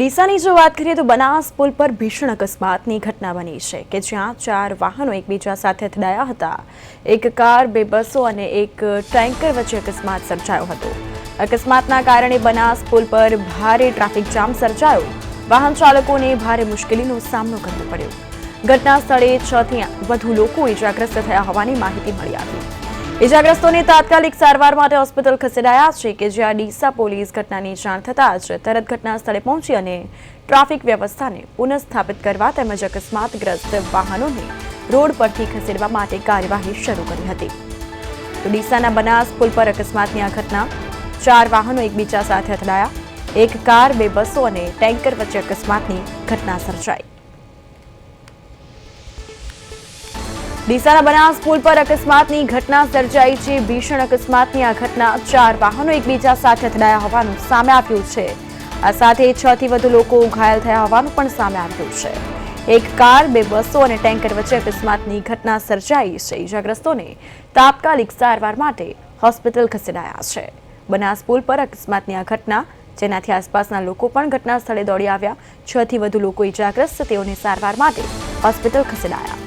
ડીસાની જો વાત કરીએ તો બનાસ પુલ પર ભીષણ અકસ્માતની ઘટના બની છે કે જ્યાં ચાર વાહનો એકબીજા સાથે અથડાયા હતા. એક કાર, બે બસો અને એક ટેન્કર વચ્ચે અકસ્માત સર્જાયો હતો. અકસ્માતના કારણે બનાસ પુલ પર ભારે ટ્રાફિક જામ સર્જાયો. વાહન ચાલકોને ભારે મુશ્કેલીનો સામનો કરવો પડ્યો. ઘટના સ્થળે છ થી વધુ લોકો ઇજાગ્રસ્ત થયા હોવાની માહિતી મળી આવી. ઇજાગ્રસ્તોને તાત્કાલિક સારવાર માટે હોસ્પિટલ ખસેડાયા છે કે જ્યાં ડીસા પોલીસ ઘટનાની જાણ થતાં જ તરત ઘટના સ્થળે પહોંચી અને ટ્રાફિક વ્યવસ્થાને પુનઃસ્થાપિત કરવા તેમજ અકસ્માતગ્રસ્ત વાહનોને રોડ પરથી ખસેડવા માટે કાર્યવાહી શરૂ કરી હતી. તો ડીસાના બનાસ પુલ પર અકસ્માતની આ ઘટના. ચાર વાહનો એકબીજા સાથે અથડાયા. એક કાર, બે બસો અને ટેન્કર વચ્ચે અકસ્માતની ઘટના સર્જાઈ. ડીસાના બનાસ પુલ પર અકસ્માતની ઘટના સર્જાઈ છે. ભીષણ અકસ્માતની આ ઘટના ચાર વાહનો એકબીજા સાથે અથડાયા હોવાનું સામે આવ્યું છે. આ સાથે છ થી વધુ લોકો ઘાયલ થયા હોવાનું પણ સામે આવ્યું છે. એક કાર, બે બસો અને ટેન્કર વચ્ચે અકસ્માતની ઘટના સર્જાઈ છે. ઇજાગ્રસ્તોને તાત્કાલિક સારવાર માટે હોસ્પિટલ ખસેડાયા છે. બનાસ પુલ પર અકસ્માતની આ ઘટના, જેનાથી આસપાસના લોકો પણ ઘટના સ્થળે દોડી આવ્યા. છ થી વધુ લોકો ઇજાગ્રસ્ત તેઓને સારવાર માટે હોસ્પિટલ ખસેડાયા.